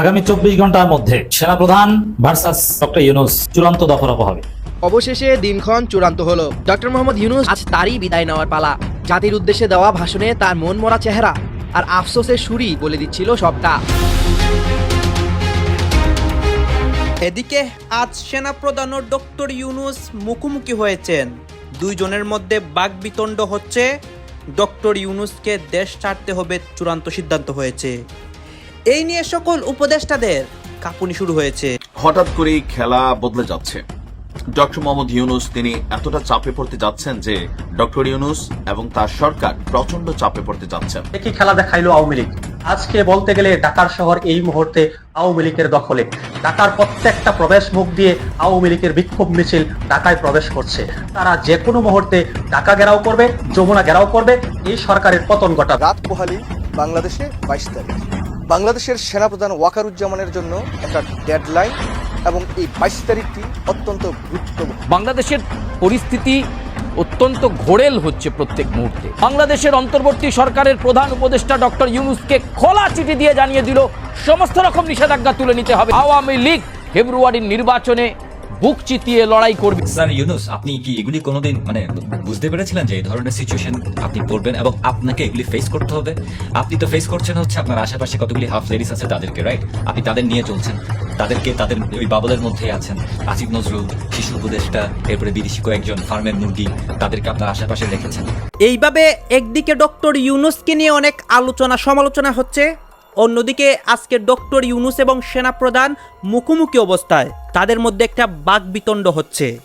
আগামী চব্বিশ ঘণ্টার মধ্যে সেনাপ্রধান ভার্সাস ডক্টর ইউনুস চূড়ান্ত দফারফা হবে অবশেষে দিনক্ষণ চূড়ান্ত হলো। ডক্টর মোহাম্মদ ইউনুস আজ তারই বিদায় নেওয়ার পালা। জাতির উদ্দেশ্যে দেওয়া ভাষণে তার মন মরা চেহারা আর আফসোসের সুরই বলে দিচ্ছিল সবটা। এদিকে আজ সেনাপ্রধান ও ডক্টর ইউনুস মুখোমুখি হয়েছেন। দুইজনের মধ্যে বাগবিতণ্ড হচ্ছে। ডক্টর ইউনুসকে দেশ ছাড়তে হবে চূড়ান্ত সিদ্ধান্ত হয়েছে। এই নিয়ে সকল উপদেষ্টাদের কাঁপুনি শুরু হয়েছে। হঠাৎ করেই খেলা বদলে যাচ্ছে। ডক্টর মোহাম্মদ ইউনুস তিনি এতটা চাপে পড়তে যাচ্ছেন যে ডক্টর ইউনুস এবং তার সরকার প্রচণ্ড চাপে পড়তে যাচ্ছেন। একই খেলা দেখাইলো আওয়ামী লীগ। আজকে বলতে গেলে ঢাকার শহর এই মুহূর্তে আওয়ামী লীগের দখলে। ঢাকার প্রত্যেকটা প্রবেশ মুখ দিয়ে আওয়ামী লীগের বিক্ষোভ মিছিল ঢাকায় প্রবেশ করছে। তারা যে কোনো মুহূর্তে ঢাকা ঘেরাও করবে যমুনা ঘেরাও করবে এই সরকারের পতন ঘটাবে। রাত পোহালি বাংলাদেশে বাইশ তারিখ। বাংলাদেশের সেনাপ্রধান ওয়াকারুজ্জামানের জন্য একটা ডেডলাইন এবং এই বাইশ তারিখটি অত্যন্ত গুরুত্বপূর্ণ। বাংলাদেশের পরিস্থিতি অত্যন্ত ঘোরেল হচ্ছে প্রত্যেক মুহূর্তে। বাংলাদেশের অন্তর্বর্তী সরকারের প্রধান উপদেষ্টা ডক্টর ইউনুসকে খোলা চিঠি দিয়ে জানিয়ে দিল, সমস্ত রকম নিষেধাজ্ঞা তুলে নিতে হবে। আওয়ামী লীগ ফেব্রুয়ারির নির্বাচনে বুক চিতিয়ে লড়াই করবে। স্যার ইউনুস আপনি কি এগুলি কোনোদিন মানে বুঝতে পেরেছিলেন যে এই ধরনের সিচুয়েশন আপনি পড়বেন এবং আপনাকে এগুলি ফেস করতে হবে? আপনি তো ফেস করছেন হচ্ছে আপনার আশেপাশে কতগুলি হাফ লেডিস আছে তাদেরকে রাইট আপনি তাদের নিয়ে চলছেন। তাদেরকে তাদের ওই বাবলের মধ্যেই আছেন। আসিফ নজরুল শিশু উপদেষ্টা এরপরে বিদেশি কয়েকজন ফার্মের মুরগি তাদেরকে আপনার আশেপাশে রেখেছেন। এইভাবে একদিকে ডক্টর ইউনুসকে নিয়ে অনেক আলোচনা সমালোচনা হচ্ছে। অন্যদিকে আজকে ডক্টর ইউনুস এবং সেনাপ্রধান মুখোমুখি অবস্থায়। তাদের মধ্যে একটা বাকবিতণ্ড হচ্ছে।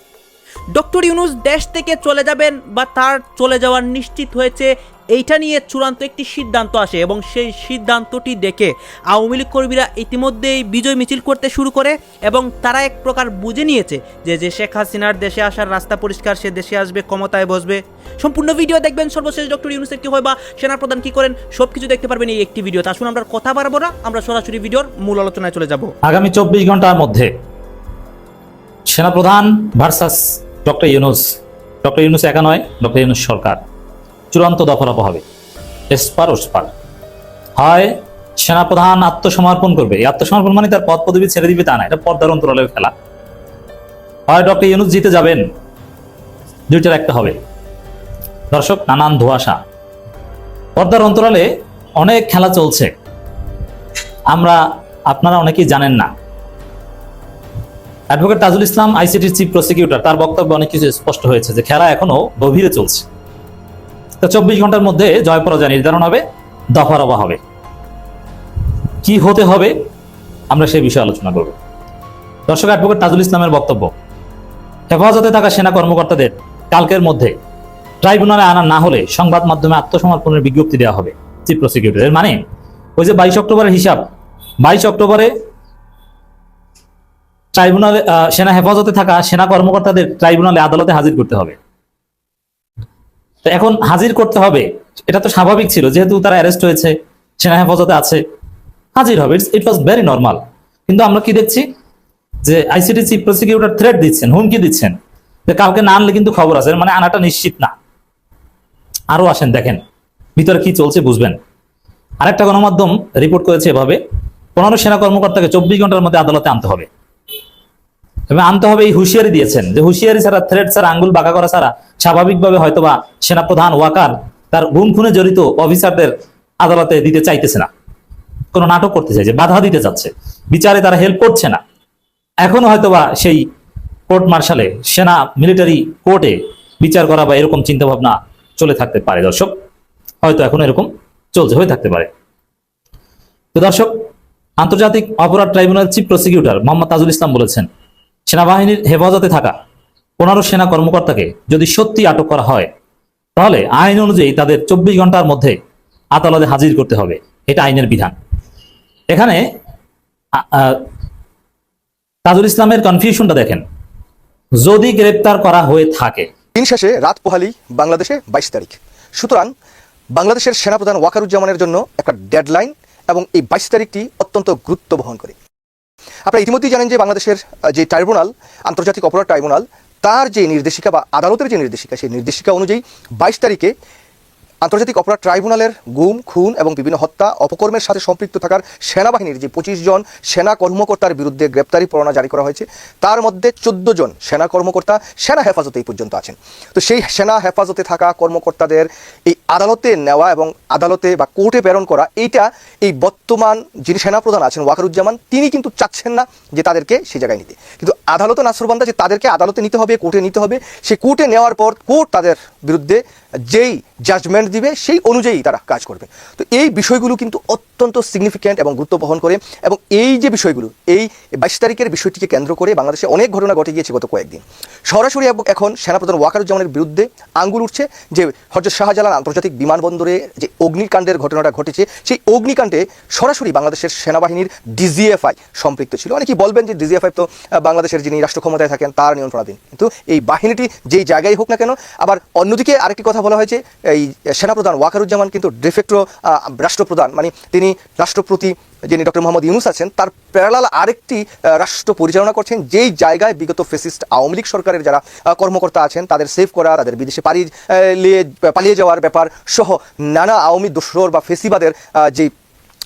ডক্টর ইউনুস দেশ থেকে চলে যাবেন বা তার চলে যাওয়ার নিশ্চিত হয়েছে এইটা নিয়ে চূড়ান্ত একটি সিদ্ধান্ত আসে এবং সেই সিদ্ধান্তটি দেখে আওয়ামী লীগ কর্মীরা ইতিমধ্যেই বিজয় মিছিল করতে শুরু করে এবং তারা এক প্রকার বুঝে নিয়েছে যে যে শেখ হাসিনার দেশে আসার রাস্তা পরিষ্কার, সে দেশে আসবে, ক্ষমতায় বসবে। সম্পূর্ণ ভিডিও দেখবেন, সর্বশেষ ডক্টর ইউনুসের কি হয় বা সেনাপ্রধান কি করেন সব কিছু দেখতে পারবেন এই একটি ভিডিও আসুন, আমরা কথা বাড়বো না, আমরা সরাসরি ভিডিওর মূল আলোচনায় চলে যাব। আগামী চব্বিশ ঘণ্টার মধ্যে সেনাপ্রধান versus doctor Yunus doctor Yunus একা নয়, ডক্টর ইউনুস সরকার। চূড়ান্ত দফারফা হবে। এসপার ওসপার হয়, সেনাপ্রধান আত্মসমর্পণ করবে। এই আত্মসমর্পণ মানে তার পদ পদবি ছেড়ে দিবে তা না, এটা পর্দার অন্তরালের খেলা। হয়, ডক্টর ইউনুস জিতে যাবেন। দুইটার একটা হবে। দর্শক, নানান ধোয়াশা। পর্দার অন্তরালে অনেক খেলা চলছে। আমরা, আপনারা অনেকেই জানেন না। অ্যাডভোকেট তাজুল ইসলাম, আইসিটির চিফ প্রসিকিউটর, তার বক্তব্যে অনেক কিছু স্পষ্ট হয়েছে যে খেলা এখনও গভীরে চলছে। তো চব্বিশ ঘণ্টার মধ্যে জয় পরাজয় নির্ধারণ হবে দফারফা হবে। কি হতে হবে, আমরা সেই বিষয়ে আলোচনা করব। দর্শক অ্যাডভোকেট তাজুল ইসলামের বক্তব্য। হেফাজতে থাকা সেনা কর্মকর্তাদের কালকের মধ্যে ট্রাইব্যুনালে আনা না হলে সংবাদ মাধ্যমে আত্মসমর্পণের বিজ্ঞপ্তি দেওয়া হবে, চিফ প্রসিকিউটর এর মানে ওই যে বাইশ অক্টোবরের হিসাব, বাইশ অক্টোবরে ট্রাইব্যুনালে সেনা হেফাজতে থাকা সেনা কর্মকর্তাদের ট্রাইব্যুনালে আদালতে হাজির করতে হবে। তো এখন হাজির করতে হবে। এটা তো স্বাভাবিক ছিল, যেহেতু তারা অ্যারেস্ট হয়েছে, সেনা হেফাজতে আছে, হাজির হবে। ইট ওয়াজ ভেরি নর্মাল কিন্তু আমরা কি দেখছি? যে আইসিটি চিফ প্রসিকিউটর থ্রেট দিচ্ছেন, হুমকি দিচ্ছেন। যে কাউকে না আনলে কিন্তু খবর আছে মানে আনাটা নিশ্চিত না। আরও আসেন, দেখেন, ভিতরে কি চলছে বুঝবেন। আরেকটা গণমাধ্যম রিপোর্ট করেছে এভাবে, পনেরো সেনা কর্মকর্তাকে চব্বিশ ঘণ্টার মধ্যে আদালতে আনতে হবে। এবং আনতে হবে এই হুঁশিয়ারি দিয়েছেন যে হুঁশিয়ারি ছাড়া থ্রেড ছাড়া, আঙ্গুল বাঁকা করা ছাড়া স্বাভাবিকভাবে হয়তোবা সেনাপ্রধান ওয়াকার তার গুম খুনে জড়িত অফিসারদের আদালতে দিতে চাইতেছে না। কোনো নাটক করতে চাইছে, বাধা দিতে চাচ্ছে। বিচারে তারা হেল্প করছে না। এখনও হয়তোবা সেই কোর্ট মার্শালে, সেনা মিলিটারি কোর্টে বিচার করা বা এরকম চিন্তা ভাবনা চলে থাকতে পারে দর্শক। হয়তো এখন এরকম চলছে, হয়ে থাকতে পারে। তো দর্শক, আন্তর্জাতিক অপরাধ tribunal chief prosecutor Mohammad Tajul Islam বলেছেন সেনাবাহিনীর হেফাজতে থাকা পনেরো সেনা কর্মকর্তাকে যদি সত্যি আটক করা হয়, তাহলে আইন অনুযায়ী তাদের চব্বিশ ঘণ্টার মধ্যে আদালতে হাজির করতে হবে। এটা আইনের বিধান। এখানে তাজুল ইসলামের কনফিউশনটা দেখেন। যদি গ্রেপ্তার করা হয়ে থাকে। দিন শেষে রাত পোহালি, বাংলাদেশে বাইশ তারিখ। সুতরাং বাংলাদেশের সেনাপ্রধান ওয়াকারুজ্জামানের জন্য একটা ডেডলাইন এবং এই বাইশ তারিখটি অত্যন্ত গুরুত্ব বহন করে। আপনারা ইতিমধ্যেই জানেন যে বাংলাদেশের যে ট্রাইব্যুনাল, আন্তর্জাতিক অপরাধ ট্রাইব্যুনাল, তার যে নির্দেশিকা বা আদালতের যে নির্দেশিকা, সেই নির্দেশিকা অনুযায়ী বাইশ তারিখে আন্তর্জাতিক অপরাধ ট্রাইব্যুনালের গুম, খুন এবং বিভিন্ন হত্যা, অপকর্মের সাথে সম্পৃক্ত থাকার সেনাবাহিনীর যে পঁচিশ জন সেনা কর্মকর্তার বিরুদ্ধে গ্রেপ্তারি পরোয়ানা জারি করা হয়েছে, তার মধ্যে চোদ্দ জন সেনা কর্মকর্তা, সেনা হেফাজতে এই পর্যন্ত আছেন। তো সেই সেনা হেফাজতে থাকা কর্মকর্তাদের এই আদালতে নেওয়া এবং আদালতে বা কোর্টে প্রেরণ করা, এইটা এই বর্তমান যিনি সেনাপ্রধান আছেন ওয়াকারুজ্জামান, তিনি কিন্তু চাচ্ছেন না যে তাদেরকে সেই জায়গায় নিতে। কিন্তু আদালতে নাসরবান্দা যে তাদেরকে আদালতে নিতে হবে, কোর্টে নিতে হবে সেই কোর্টে নেওয়ার পর কোর্ট তাদের বিরুদ্ধে যেই জাজমেন্ট দিবে, সেই অনুযায়ী তারা কাজ করবে। তো এই বিষয়গুলো কিন্তু অত্যন্ত সিগনিফিক্যান্ট এবং গুরুত্ব বহন করে এবং এই যে বিষয়গুলো, এই বাইশ তারিখের বিষয়টিকে কেন্দ্র করে বাংলাদেশে অনেক ঘটনা ঘটে গিয়েছে গত কয়েকদিন। সরাসরি এখন সেনাপ্রধান ওয়াকারুজ্জামানের বিরুদ্ধে আঙ্গুল উঠছে যে হজরত শাহজালাল আন্তর্জাতিক বিমানবন্দরে যে অগ্নিকাণ্ডের ঘটনাটা ঘটেছে, সেই অগ্নিকাণ্ডে সরাসরি বাংলাদেশের সেনাবাহিনীর ডিজিএফআই সম্পৃক্ত ছিল। অনেকেই বলবেন যে ডিজিএফআই তো বাংলাদেশের যিনি রাষ্ট্র ক্ষমতায় থাকেন, তার নিয়ন্ত্রণাধীন। কিন্তু এই বাহিনীটি যেই জায়গায় হোক না কেন, আবার অন্যদিকে আরেকটি কথা বলা হয়েছে, এই সেনাপ্রধান ওয়াকারুজ্জামান কিন্তু ডিফেক্টো রাষ্ট্রপ্রধান। মানে তিনি রাষ্ট্রপতি যিনি ডক্টর মোহাম্মদ ইউনুস আছেন, তার প্যারালাল আরেকটি রাষ্ট্র পরিচালনা করছেন, যেই জায়গায় বিগত ফেসিস্ট আওয়ামী লীগ সরকারের যারা কর্মকর্তা আছেন, তাদের সেভ করা, তাদের বিদেশে পালিয়ে লিয়ে- পালিয়ে যাওয়ার ব্যাপার সহ নানা আওয়ামী দোসর বা ফেসিবাদের যেই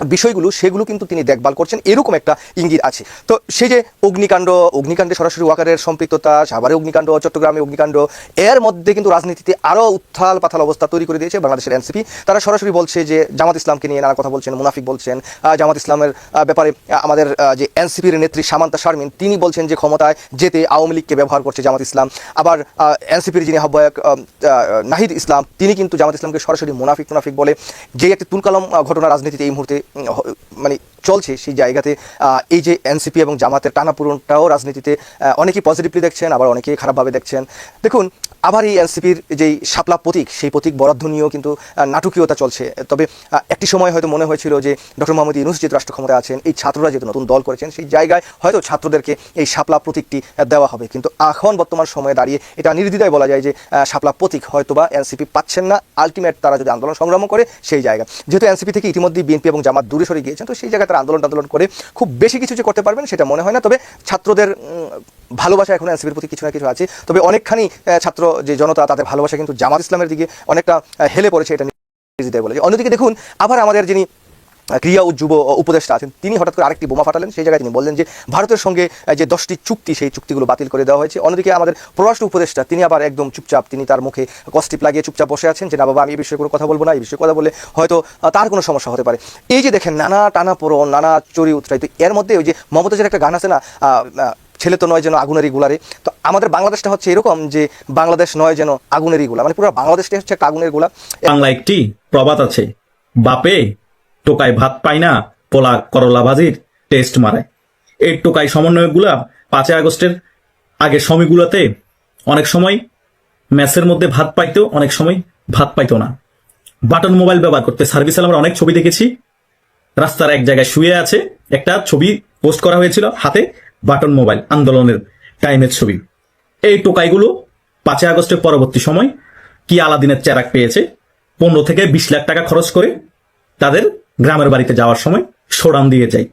বিষয়গুলো সেগুলো কিন্তু তিনি দেখভাল করছেন। এরকম একটা ইঙ্গিত আছে। তো সেই যে অগ্নিকাণ্ড অগ্নিকাণ্ডে সরাসরি ওয়াকারের সম্পৃক্ততা সাভারে অগ্নিকাণ্ড চট্টগ্রামে অগ্নিকাণ্ড এর মধ্যে কিন্তু রাজনীতিতে আরও উত্থাল পাথাল অবস্থা তৈরি করে দিয়েছে বাংলাদেশের এনসিপি। তারা সরাসরি বলছে যে জামাত ইসলামকে নিয়ে নানা কথা বলছেন মুনাফিক বলছেন জামাত ইসলামের ব্যাপারে আমাদের যে এনসিপির নেত্রী সামান্তা শারমিন তিনি বলছেন যে ক্ষমতায় যেতে আওয়ামী লীগকে ব্যবহার করছে জামাত ইসলাম। আবার এনসিপির যিনি আহ্বায়ক আহ, আহ, নাহিদ ইসলাম তিনি কিন্তু জামাত ইসলামকে সরাসরি মুনাফিক মুনাফিক বলে যে একটি তুলকালাম ঘটনা রাজনীতিতে এই মুহূর্তে মানে চলছে সেই জায়গাতে এই যে এনসিপি এবং জামাতের টানাপূরণটাও রাজনীতিতে অনেকেই পজিটিভলি দেখছেন, আবার অনেকেই খারাপভাবে দেখছেন। দেখুন, আবার এই এনসিপির যেই শাপলা প্রতীক, সেই প্রতীক বরাদ্দ নিয়েও কিন্তু নাটকীয়তা চলছে। তবে একটি সময় হয়তো মনে হয়েছিল যে ডক্টর মোহাম্মদ ইউনুস যেহেতু রাষ্ট্র ক্ষমতায় আছেন, এই ছাত্ররা যেহেতু নতুন দল করেছেন, সেই জায়গায় হয়তো ছাত্রদেরকে এই শাপলা প্রতীকটি দেওয়া হবে। কিন্তু এখন বর্তমান সময়ে দাঁড়িয়ে এটা নির্দ্বিধায় বলা যায় যে শাপলা প্রতীক হয়তোবা এনসিপি পাচ্ছেন না। আলটিমেট তারা যদি আন্দোলন সংগ্রাম করে, সেই জায়গা। যেহেতু এনসিপি থেকে ইতিমধ্যে বিএনপি এবং জামাত দূরে সরে গিয়েছেন, তো সেই জায়গায় তারা আন্দোলন আন্দোলন করে খুব বেশি কিছু যে করতে পারবেন সেটা মনে হয় না। তবে ছাত্রদের ভালোবাসা এখন এনসিপির প্রতি কিছু না কিছু আছে। তবে অনেকখানি ছাত্র যে জনতা, তাদের ভালোবাসা কিন্তু জামাত ইসলামের দিকে অনেকটা হেলে পড়েছে এটা নিয়ে। বলে অন্যদিকে দেখুন, আবার আমাদের যিনি ক্রিয়া ও যুব উপদেষ্টা আছেন, তিনি হঠাৎ করে আরেকটি বোমা ফাটালেন। সেই জায়গায় তিনি বললেন যে, ভারতের সঙ্গে যে দশটি চুক্তি, সেই চুক্তিগুলো বাতিল করে দেওয়া হয়েছে। অন্যদিকে আমাদের পররাষ্ট্র উপদেষ্টা, তিনি আবার একদম চুপচাপ, তিনি তার মুখে কস্টিপ লাগিয়ে চুপচাপ বসে আছেন যে, না বাবা, আমি এই বিষয়ে কোনো কথা বলব না, এই বিষয়ে কথা বলে হয়তো তার কোনো সমস্যা হতে পারে। এই যে দেখেন, নানা টানা পোড়ন নানা চুরি উতরাই তো এর মধ্যে ওই যে মমতাজের একটা গান আছে না ছেলে তো নয় যেন আগুনেরই গুলারে। তো আমাদের বাংলাদেশটা হচ্ছে এরকম যে, বাংলাদেশ নয় যেন আগুনেরই গুলা মানে পুরো বাংলাদেশটা হচ্ছে একটা আগুনেরগুলা। বাংলা একটি প্রবাদ আছে, বাপে টোকায় ভাত পায় না, পোলা করলা ভাজির টেস্ট মারায়। এই টোকাই সমন্বয়কগুলা পাঁচই আগস্টের আগের সময়গুলোতে অনেক সময় ম্যাচের মধ্যে ভাত পাইতো অনেক সময় ভাত পাইতো না। বাটন মোবাইল ব্যবহার করতে সার্ভিস আমরা অনেক ছবি দেখেছি। রাস্তার এক জায়গায় শুয়ে আছে একটা ছবি পোস্ট করা হয়েছিল হাতে, বাটন মোবাইল আন্দোলনের টাইমের ছবি। এই টোকাইগুলো পাঁচই আগস্টের পরবর্তী সময় কি আলাদিনের চেরাক পেয়েছে? পনেরো থেকে বিশ লাখ টাকা খরচ করে তাদের গ্রামের বাড়িতে যাওয়ার সময় সোডান দিয়ে যায়।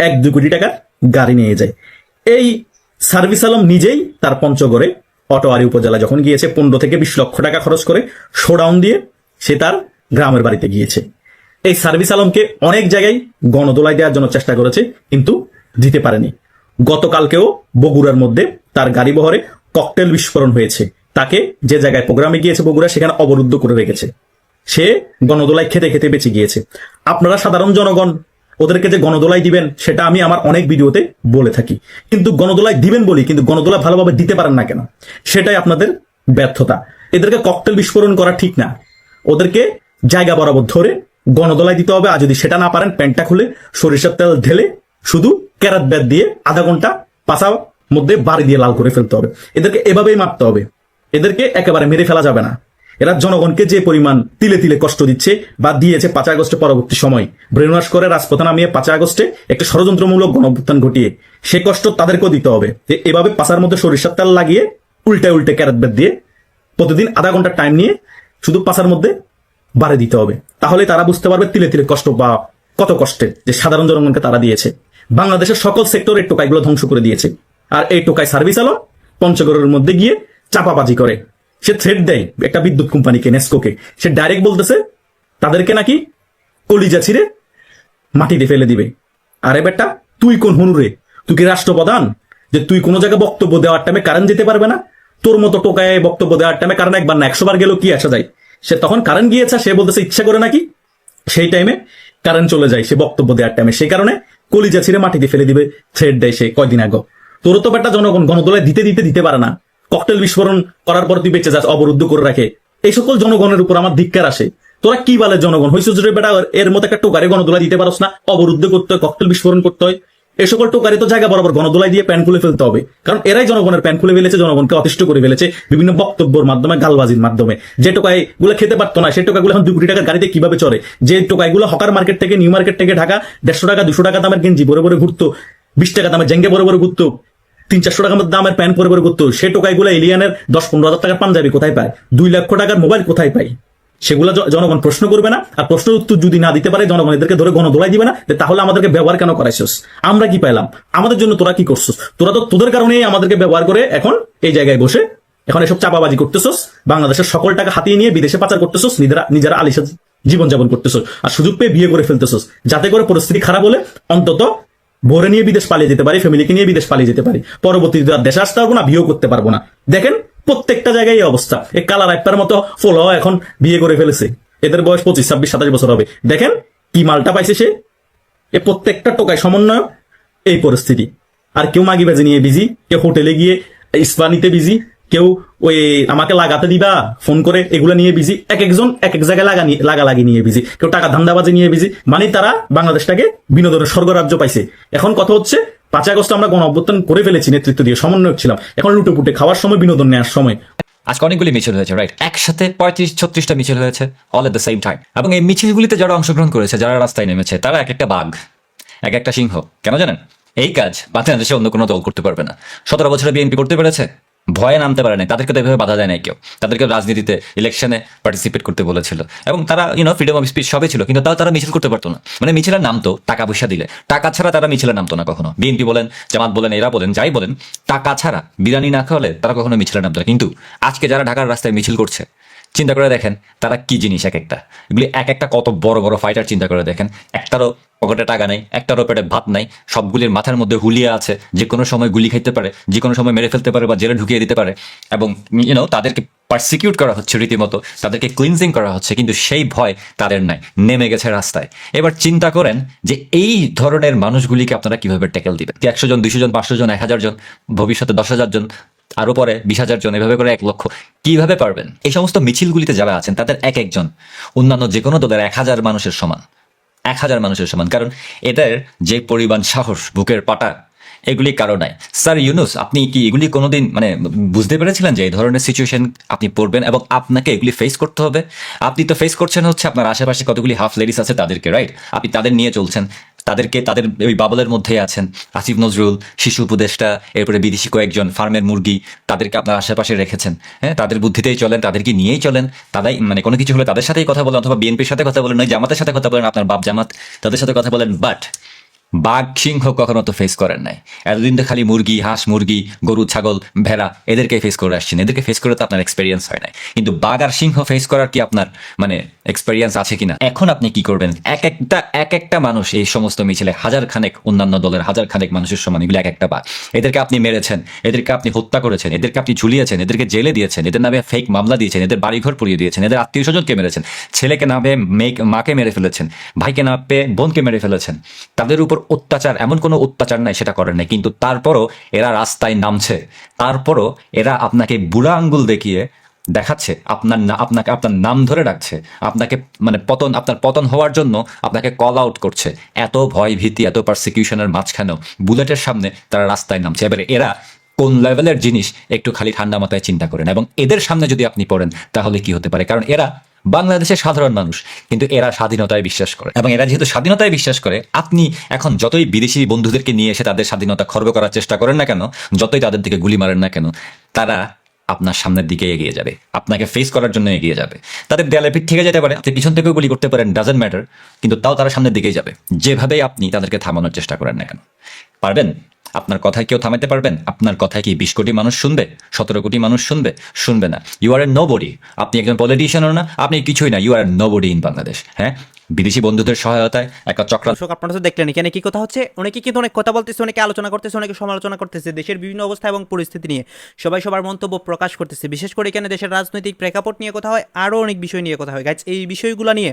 এক দু কোটি টাকার গাড়ি নিয়ে যায়। এই সার্ভিস আলম নিজেই তার পঞ্চগড়ে অটোয়ারি উপজেলা যখন গিয়েছে, পনেরো থেকে বিশ লক্ষ টাকা খরচ করে শোডাউন দিয়ে সে তার গ্রামের বাড়িতে গিয়েছে। এই সার্ভিস আলমকে অনেক জায়গায় গণদোলাই দেওয়ার জন্য চেষ্টা করেছে, কিন্তু দিতে পারেনি। গতকালকেও বগুড়ার মধ্যে তার গাড়ি বহরে ককটেল বিস্ফোরণ হয়েছে। তাকে যে জায়গায় প্রোগ্রামে গিয়েছে বগুড়া, সেখানে অবরুদ্ধ করে রেখেছে। সে গণদোলায় খেতে খেতে বেঁচে গিয়েছে। আপনারা সাধারণ জনগণ, ওদেরকে যে গণদোলাই দিবেন, সেটা আমি আমার অনেক ভিডিওতে বলে থাকি। কিন্তু গণদোলাই দিবেন বলি, কিন্তু গণদোলাই ভালোভাবে দিতে পারেন না কেন? সেটাই আপনাদের ব্যর্থতা। এদেরকে ককটেল বিস্ফোরণ করা ঠিক না। ওদেরকে জায়গা বরাবর ধরে গণদোলাই দিতে হবে, আর যদি সেটা না পারেন প্যান্টটা খুলে সরিষার তেল ঢেলে শুধু ক্যারাত ব্যাট দিয়ে আধা ঘণ্টা পাশা মধ্যে বাড়ি দিয়ে লাল করে ফেলতে হবে। এদেরকে এভাবেই মারতে হবে। এদেরকে একেবারে মেরে ফেলা যাবে না। এরা জনগণকে যে পরিমাণ তিলে তিলে কষ্ট দিচ্ছে বা দিয়েছে পাঁচ আগস্টের পরবর্তী সময়। ব্রেনওয়াশ করে রাজপথে নামিয়ে পাঁচ আগস্টে একটা ষড়যন্ত্রমূলক গণঅভ্যুত্থান ঘটিয়ে সে কষ্ট তাদেরকেও দিতে হবে। এভাবে পাশার মধ্যে সরিষার তেল লাগিয়ে উল্টে উল্টে ক্যারেট বেদ দিয়ে প্রতিদিন আধা ঘণ্টা টাইম নিয়ে শুধু পাশার মধ্যে বাড়ি দিতে হবে। তাহলে তারা বুঝতে পারবে তিলে তিলে কষ্ট বা কত কষ্টের যে সাধারণ জনগণকে তারা দিয়েছে। বাংলাদেশের সকল সেক্টরের টোকাইগুলো ধ্বংস করে দিয়েছে। আর এই টোকাই সার্ভিস আলো পঞ্চগড়ের মধ্যে গিয়ে চাপাবাজি করে। সে থ্রেড দেয় একটা বিদ্যুৎ কোম্পানিকে নেস্কোকে সে ডাইরেক্ট বলতেছে, তাদেরকে নাকি কলিজা ছিঁড়ে মাটিতে ফেলে দিবে। আরে বেটা তুই কোন হনুরে তুই কি রাষ্ট্রপ্রধান? যে তুই কোনো জায়গায় বক্তব্য দেওয়ার টাইমে কারেন্ট যেতে পারবে না? তোর মতো টোকায় বক্তব্য দেওয়ার টাইমে কারণ একবার না, একশো বার গেলেও কি আসা যায়? সে তখন কারেন্ট গিয়েছে, সে বলতেছে, ইচ্ছা করে নাকি? সেই টাইমে কারেন্ট চলে যায়, সে বক্তব্য দেওয়ার টাইমে সেই কারণে কলিজা ছিঁড়ে মাটিতে ফেলে দিবে থ্রেড দেয় সে কয়দিন আগে তোর তো বেটা জনগণ, গণদোলায় দিতে দিতে দিতে পারে না। ককটেল বিস্ফোরণ করার পর তুই বেঁচে যাস, অবরুদ্ধ করে রাখে। এই সকল জনগণের উপর আমার ধিক্কার আসে। তোরা কি বলে জনগণ? যে বেটা এর মতো একটা টোকারে গণদোলা দিতে পারস না। অবরুদ্ধ করতে হয়, ককটেল বিস্ফোরণ করতে হয়। এই সকল টোকারে তো জায়গা বরাবর গণদোলাই দিয়ে প্যান খুলে ফেলতে হবে। কারণ এরাই জনগণের প্যান খুলে ফেলেছে, জনগণকে অতিষ্ঠ করে ফেলেছে বিভিন্ন বক্তব্যের মাধ্যমে, গালবাজির মাধ্যমে। যে টোকাই গুলো খেতে পারতো না সেই টোকাগুলো এখন দু কোটি টাকার গাড়িতে কীভাবে চলে যে টোকাইগুলো হকার মার্কেট থেকে, নিউ মার্কেট থেকে ঢাকা, দেড়শো টাকা, দুশো টাকা দামের গেঞ্জি, বড় বড় ঘুরতো, বিশ টাকা দামের জেঙ্গে বড় বড় ঘুরতো। তিন চারশো মধ্যে দামের প্যান্ট পরে পরে করতো সে টোকাইগুলো এলিয়ানের দশ পনেরো হাজার টাকার পাঞ্জাবি কোথায় পায়? দুই লক্ষ টাকার মোবাইল কোথায় পায়? সেগুলো জনগণ প্রশ্ন করবে না। আর প্রশ্নের উত্তর যদি না দিতে পারে, জনগণ এদেরকে ধরে গণদোলাই দিবে না। তাহলে আমাদেরকে ব্যবহার কেন করাইছস? আমরা কি পাইলাম? আমাদের জন্য তোরা কি করছস? তোরা তো তোদের কারণেই আমাদেরকে ব্যবহার করে এখন এই জায়গায় বসে এখন এসব চাপাবাজি করতেছস। বাংলাদেশের সকল টাকা হাতিয়ে নিয়ে বিদেশে পাচার করতেছস। নিজেরা নিজেরা আলিশা জীবনযাপন করতেছস। আর সুযোগ পেয়ে বিয়ে করে ফেলতেছস। যাতে করে পরিস্থিতি খারাপ হলে অন্তত ভরে নিয়ে বিদেশ পালিয়ে যেতে পারি ফ্যামিলিকে নিয়ে বিদেশ পালিয়ে যেতে পারি। পরবর্তীতে আর দেশে আসতে পারব না, বিয়েও করতে পারব না। দেখেন, প্রত্যেকটা জায়গায় এই অবস্থা। এই কালার একটার মতো ফলো এখন বিয়ে করে ফেলেছে। এদের বয়স পঁচিশ, ছাব্বিশ, সাতাশ বছর হবে। দেখেন, কি মালটা পাইছে সে? এ প্রত্যেকটা টোকায় সমন্বয় এই পরিস্থিতি। আর কেউ মাগি বাজি নিয়ে বিজি, কেউ হোটেলে গিয়ে ইস্পা নিতে বিজি কেউ ওই আমাকে লাগাতে দিবা, ফোন করে এগুলো নিয়ে বিজি এক একজন এক এক জায়গায় লাগা নিয়ে- লাগালাগি নিয়ে বিজি কেউ টাকা ধান্দাবাজি নিয়ে বিজি মানে তারা বাংলাদেশটাকে বিনোদনের স্বর্গরাজ্য পাইছে। এখন কথা হচ্ছে, পাঁচ আগস্ট আমরা গণ অভ্যুত্থান করে ফেলেছি, নেতৃত্ব দিয়ে সমন্বয়ক ছিলাম। এখন লুটে পুটে খাওয়ার সময়, বিনোদন নেওয়ার সময়। আজকে অনেকগুলি মিছিল হয়েছে রাইট একসাথে পঁয়ত্রিশ, ছত্রিশটা মিছিল হয়েছে all at the same time এবং এই মিছিলগুলিতে যারা অংশগ্রহণ করেছে, যারা রাস্তায় নেমেছে, তারা এক একটা বাঘ, এক একটা সিংহ। কেন জানেন? এই কাজ বাংলাদেশে অন্য কোনো দল করতে পারবে না। সতেরো বছরে বিএনপি করতে পেরেছে। ভয়ে নামতে পারে নাই। তাদেরকে তো এভাবে বাধা দেয় নাই কেউ। তাদেরকে রাজনীতিতে ইলেকশনে পার্টিসিপেট করতে বলেছিল। এবং তারা ইউনো ফ্রিডম অফ স্পিচ সবই ছিল, কিন্তু তাও তারা মিছিল করতে পারতো না। মানে মিছিলের নামতো, টাকা পয়সা দিলে। টাকা ছাড়া তারা মিছিলে নামতো না কখনো। বিএনপি বলেন, জামাত বলেন, এরা বলেন, যাই বলেন, টাকা ছাড়া বিরিয়ানি না খাওয়ালে তারা কখনো মিছিলে নামতো না। কিন্তু আজকে যারা ঢাকার রাস্তায় মিছিল করছে চিন্তা করে দেখেন তারা কি জিনিস এক একটা এগুলি এক একটা কত বড় বড় ফাইটার চিন্তা করে দেখেন। একটারও পকেটে টাকা নেই, একটারও পেটে ভাত নাই, সবগুলির মাথার মধ্যে হুলিয়া আছে, যে কোনো সময় গুলি খাইতে পারে, যে কোনো সময় মেরে ফেলতে পারে বা জেলে ঢুকিয়ে দিতে পারে। এবং ইউনো তাদেরকে পার্সিকিউট করা হচ্ছে রীতিমতো, তাদেরকে ক্লিনজিং করা হচ্ছে, কিন্তু সেই ভয় তাদের নাই, নেমে গেছে রাস্তায়। এবার চিন্তা করেন যে এই ধরনের মানুষগুলিকে আপনারা কীভাবে ট্যাকেল দিবেন? একশো জন, দুইশো জন, পাঁচশো জন, এক হাজার জন, ভবিষ্যতে দশ হাজার জন আরও পরে বিশ হাজার জন, এভাবে করে এক লক্ষ। কীভাবে পারবেন? এই সমস্ত মিছিলগুলিতে যারা আছেন, তাদের এক একজন। অন্যান্য যে কোনো দলের এক হাজার মানুষের সমান। এক হাজার মানুষের সমান। কারণ এদের যে পরিমাণ সাহস, বুকের পাটা, এগুলি কারও নাই। স্যার ইউনুস, আপনি কি এগুলি কোনোদিন মানে বুঝতে পেরেছিলেন যে এই ধরনের সিচুয়েশন আপনি পড়বেন এবং আপনাকে এগুলি ফেস করতে হবে? আপনি তো ফেস করছেন হচ্ছে আপনার আশেপাশে কতগুলি হাফ লেডিস আছে তাদেরকে রাইট আপনি তাদের নিয়ে চলছেন। তাদেরকে তাদের ওই বাবলের মধ্যেই আছেন আসিফ নজরুল, শিশু উপদেষ্টা, এরপরে বিদেশি কয়েকজন, ফার্মের মুরগি, তাদেরকে আপনার আশেপাশে রেখেছেন। হ্যাঁ তাদের বুদ্ধিতেই চলেন, তাদেরকে নিয়েই চলেন। তারাই মানে কোনো কিছু হলে তাদের সাথেই কথা বলেন অথবা বিএনপির সাথে কথা বলেন ওই জামাতের সাথে কথা বলেন, আপনার বাপ জামাত তাদের সাথে কথা বলেন। বাট বাঘ, সিংহ কখনো তো ফেস করেন নাই। এতদিন তো খালি মুরগি, হাঁস, মুরগি, গরু, ছাগল, ভেড়া এদেরকে ফেস করে আসছেন। এদেরকে ফেস করে তো আপনার এক্সপিরিয়েন্স হয় নাই। কিন্তু বাঘ আর সিংহ ফেস করার কি আপনার মানে এক্সপেরিয়েন্স আছে কিনা? এখন আপনি কি করবেন? এক একটা এক একটা মানুষ এই সমস্ত মিছিলে হাজার খানেক অন্যান্য দলের হাজার খানেক মানুষের সমান, এগুলো এক একটা বাঘ এদেরকে আপনি মেরেছেন, এদেরকে আপনি হত্যা করেছেন, এদেরকে আপনি ঝুলিয়েছেন, এদেরকে জেলে দিয়েছেন, এদের নামে ফেক মামলা দিয়েছেন, এদের বাড়িঘর পুড়িয়ে দিয়েছেন, এদের আত্মীয় স্বজনকে মেরেছেন, ছেলেকে না পেয়ে মেয়ে, মাকে মেরে ফেলেছেন, ভাইকে না পেয়ে বোনকে মেরে ফেলেছেন। তাদের উপর অত্যাচার, এমন কোনো অত্যাচার নাই, সেটা করেন নাই। কিন্তু তারপরও এরা রাস্তায় নামছে, তারপরও এরা আপনাকে বুড়া আঙ্গুল দেখিয়ে দেখাচ্ছে, আপনার না, আপনাকে, আপনার নাম ধরে ডাকছে, আপনাকে মানে পতন, আপনার পতন হওয়ার জন্য আপনাকে কল আউট করছে। এত ভয়, ভীতি, এত পারসিকিউশনের মাঝখানেও বুলেটের সামনে তারা রাস্তায় নামছে। এবারে এরা কোন লেভেলের জিনিস একটু খালি ঠান্ডা মাথায় চিন্তা করেন এবং এদের সামনে যদি আপনি পড়েন তাহলে কি হতে পারে? কারণ এরা বাংলাদেশের সাধারণ মানুষ, কিন্তু এরা স্বাধীনতায় বিশ্বাস করে এবং এরা যেহেতু স্বাধীনতায় বিশ্বাস করে, আপনি এখন যতই বিদেশি বন্ধুদেরকে নিয়ে এসে তাদের স্বাধীনতা খর্ব করার চেষ্টা করেন না কেন, যতই তাদের দিকে গুলি মারেন না কেন, তারা আপনার সামনের দিকে এগিয়ে যাবে। আপনাকে ফেস করার জন্য এগিয়ে যাবে। তাদের দেয়ালে পিঠ থেকে যেতে পারে, আপনি পিছন থেকেও গুলি করতে পারেন ডাজেন্ট ম্যাটার কিন্তু তাও তারা সামনের দিকেই যাবে। যেভাবেই আপনি তাদেরকে থামানোর চেষ্টা করেন না কেন। পারবেন? আপনার কথায় কেউ থামাতে পারবেন? আপনার কথায় কি বিশ কোটি মানুষ শুনবে? সতেরো কোটি মানুষ শুনবে? শুনবে না। You are a nobody আপনি একজন পলিটিশিয়ানও না, আপনি কিছুই না। You are nobody in Bangladesh হ্যাঁ? বিদেশি বন্ধুদের সহায়তায় একটা চক্র দর্শক, আপনারা তো দেখলেন, এখানে কি কথা হচ্ছে? অনেকে কিন্তু অনেক কথা বলতেছে, অনেকে আলোচনা করতেছে, অনেকে সমালোচনা করতেছে। দেশের বিভিন্ন অবস্থা এবং পরিস্থিতি নিয়ে সবাই সবার মন্তব্য প্রকাশ করতেছে। বিশেষ করে এখানে দেশের রাজনৈতিক প্রেক্ষাপট নিয়ে কথা হয়, আরও অনেক বিষয় নিয়ে কথা হয়। গাছ এই বিষয়গুলো নিয়ে